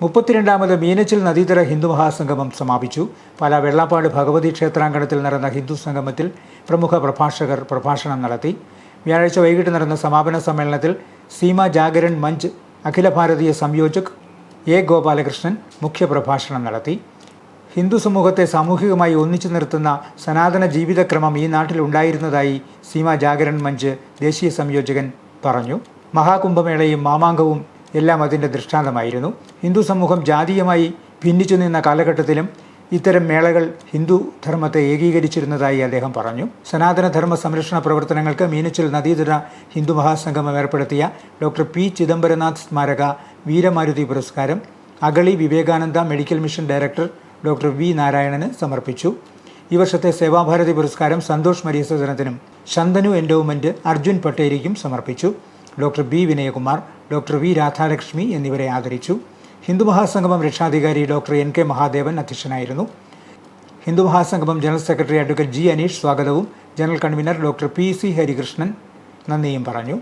മുപ്പത്തിരണ്ടാമത് മീനച്ചിൽ നദീതര ഹിന്ദു മഹാസംഗമം സമാപിച്ചു. പല വെള്ളാപ്പാട് ഭഗവതി ക്ഷേത്രാങ്കണത്തിൽ നടന്ന ഹിന്ദു സംഗമത്തിൽ പ്രമുഖ പ്രഭാഷകർ പ്രഭാഷണം നടത്തി. വ്യാഴാഴ്ച വൈകിട്ട് നടന്ന സമാപന സമ്മേളനത്തിൽ Seema Jagaran Munch Akhila Bharatiya സംയോജക് A Gopalakrishnan മുഖ്യ പ്രഭാഷണം നടത്തി. ഹിന്ദു സമൂഹത്തെ സാമൂഹികമായി ഒന്നിച്ചു നിർത്തുന്ന സനാതന ജീവിതക്രമം ഈ നാട്ടിലുണ്ടായിരുന്നതായി സീമ ജാഗരൺ മഞ്ച് ദേശീയ സംയോജകൻ പറഞ്ഞു. മഹാകുംഭമേളയും മാമാങ്കവും എല്ലാം അതിന്റെ ദൃഷ്ടാന്തമായിരുന്നു. ഹിന്ദു സമൂഹം ജാതീയമായി ഭിന്നിച്ചു നിന്ന കാലഘട്ടത്തിലും ഇത്തരം മേളകൾ ഹിന്ദു ധർമ്മത്തെ ഏകീകരിച്ചിരുന്നതായി അദ്ദേഹം പറഞ്ഞു. സനാതനധർമ്മ സംരക്ഷണ പ്രവർത്തനങ്ങൾക്ക് മീനച്ചിൽ നദീതര ഹിന്ദു മഹാസംഗമം ഏർപ്പെടുത്തിയ ഡോക്ടർ പി. ചിദംബരനാഥ് സ്മാരക വീരമാരുതി പുരസ്കാരം Agali Vivekananda medical mission director doctor V. നാരായണന് സമർപ്പിച്ചു. ഈ വർഷത്തെ സേവാഭാരതി പുരസ്കാരം സന്തോഷ് മരിയസദനത്തിനും ശന്തനു എൻഡോവ്മെന്റ് അർജുൻ പട്ടേരിക്കും സമർപ്പിച്ചു. Doctor B Vinayakumar doctor V Radhalakshmi എന്നിവരെ ആദരിച്ചു. ഹിന്ദു മഹാസംഗമം രക്ഷാധികാരി ഡോക്ടർ എൻ കെ മഹാദേവൻ അധ്യക്ഷനായിരുന്നു. Hindu Mahasangamam general secretary advocate G Aneesh സ്വാഗതവും general convener doctor P C Harikrishnan നന്ദിയും പറഞ്ഞു.